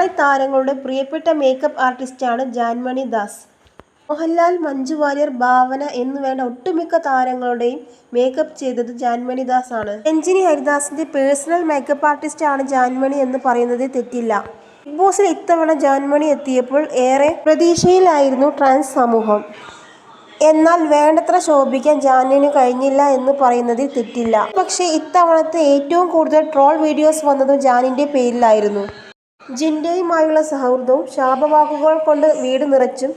മലയാളി താരങ്ങളുടെ പ്രിയപ്പെട്ട മേക്കപ്പ് ആർട്ടിസ്റ്റാണ് ജാൻമണി ദാസ്. മോഹൻലാൽ മഞ്ജു വാര്യർ ഭാവന എന്നുവേണ്ട ഒട്ടുമിക്ക താരങ്ങളുടെയും മേക്കപ്പ് ചെയ്തത് ജാൻമണി ദാസ് ആണ്. രഞ്ജിനി ഹരിദാസിന്റെ പേഴ്സണൽ മേക്കപ്പ് ആർട്ടിസ്റ്റ് ആണ് ജാൻമണി എന്ന് പറയുന്നത് തെറ്റില്ല. ബിഗ് ബോസിൽ ഇത്തവണ ജാൻമണി എത്തിയപ്പോൾ ഏറെ പ്രതീക്ഷയിലായിരുന്നു ട്രാൻസ് സമൂഹം. എന്നാൽ വേണ്ടത്ര ശോഭിക്കാൻ ജാനുവിന് കഴിഞ്ഞില്ല എന്ന് പറയുന്നതിൽ തെറ്റില്ല. പക്ഷേ ഇത്തവണത്തെ ഏറ്റവും കൂടുതൽ ട്രോൾ വീഡിയോസ് വന്നതും ജാനിന്റെ പേരിലായിരുന്നു. ജിൻഡയുമായുള്ള സൗഹൃദവും ശാപവാക്കുകൾ കൊണ്ട് വീട് നിറച്ചും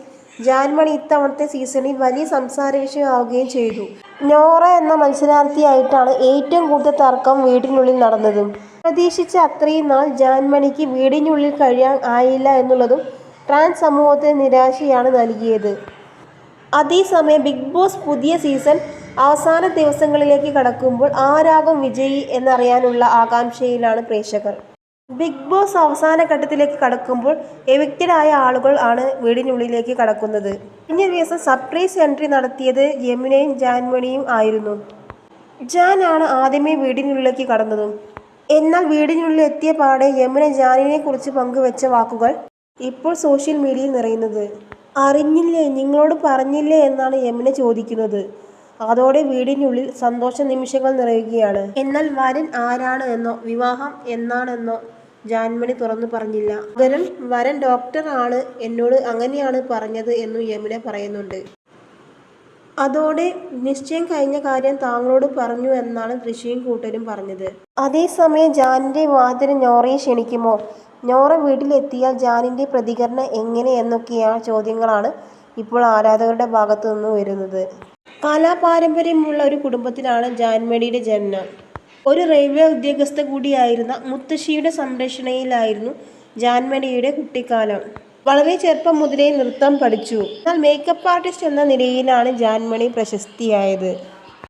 ജാൻമണി ഇത്തവണത്തെ സീസണിൽ വലിയ സംസാര വിഷയമാവുകയും ചെയ്തു. നോറ എന്ന മത്സരാർത്ഥിയായിട്ടാണ് ഏറ്റവും കൂടുതൽ തർക്കം വീടിനുള്ളിൽ നടന്നതും. പ്രതീക്ഷിച്ച അത്രയും നാൾ ജാൻമണിക്ക് വീടിനുള്ളിൽ കഴിയാൻ ആയില്ല എന്നുള്ളതും ട്രാൻസ് സമൂഹത്തിന് നിരാശയാണ് നൽകിയത്. അതേസമയം ബിഗ് ബോസ് പുതിയ സീസൺ അവസാന ദിവസങ്ങളിലേക്ക് കടക്കുമ്പോൾ ആരാകും വിജയി എന്നറിയാനുള്ള ആകാംക്ഷയിലാണ് പ്രേക്ഷകർ. ബിഗ് ബോസ് അവസാന ഘട്ടത്തിലേക്ക് കടക്കുമ്പോൾ എവിക്റ്റഡ് ആയ ആളുകൾ ആണ് വീടിനുള്ളിലേക്ക് കടക്കുന്നത്. കഴിഞ്ഞ ദിവസം സർപ്രൈസ് എൻട്രി നടത്തിയത് യമുനയും ജാൻമണിയും ആയിരുന്നു. ജാൻ ആണ് ആദ്യമേ വീടിനുള്ളിലേക്ക് കടന്നതും. എന്നാൽ വീടിനുള്ളിൽ എത്തിയ പാടെ യമുന ജാനിനെ കുറിച്ച് പങ്കുവെച്ച വാക്കുകൾ ഇപ്പോൾ സോഷ്യൽ മീഡിയയിൽ നിറയുന്നത്. അറിഞ്ഞില്ലേ നിങ്ങളോട് പറഞ്ഞില്ലേ എന്നാണ് യമുന ചോദിക്കുന്നത്. അതോടെ വീടിനുള്ളിൽ സന്തോഷ നിമിഷങ്ങൾ നിറയുകയാണ്. എന്നാൽ വരൻ ആരാണ് എന്നോ വിവാഹം എന്നാണെന്നോ ജാൻമണി തുറന്നു പറഞ്ഞില്ല. പകരം വരൻ ഡോക്ടർ ആണ് എന്നോട് അങ്ങനെയാണ് പറഞ്ഞത് എന്നും യമുന പറയുന്നുണ്ട്. അതോടെ നിശ്ചയം കഴിഞ്ഞ കാര്യം താങ്കളോട് പറഞ്ഞു എന്നാണ് ഋഷിയും കൂട്ടരും പറഞ്ഞത്. അതേസമയം ജാനിന്റെ വിവാഹത്തിന് ഞോറയെ ക്ഷണിക്കുമോ? ഞോറ വീട്ടിലെത്തിയാൽ ജാനിന്റെ പ്രതികരണം എങ്ങനെ എന്നൊക്കെയാണ് ചോദ്യങ്ങളാണ് ഇപ്പോൾ ആരാധകരുടെ ഭാഗത്തു നിന്ന് വരുന്നത് കലാപാരമ്പര്യമുള്ള ഒരു കുടുംബത്തിലാണ് ജാൻമേടിയുടെ ജനനം. ഒരു റെയിൽവേ ഉദ്യോഗസ്ഥ കൂടിയായിരുന്ന മുത്തശ്ശിയുടെ സംരക്ഷണയിലായിരുന്നു ജാൻമേടിയുടെ കുട്ടിക്കാലം. വളരെ ചെറുപ്പം മുതലേ നൃത്തം പഠിച്ചു. എന്നാൽ മേക്കപ്പ് ആർട്ടിസ്റ്റ് എന്ന നിലയിലാണ് ജാൻമണി പ്രശസ്തിയായത്.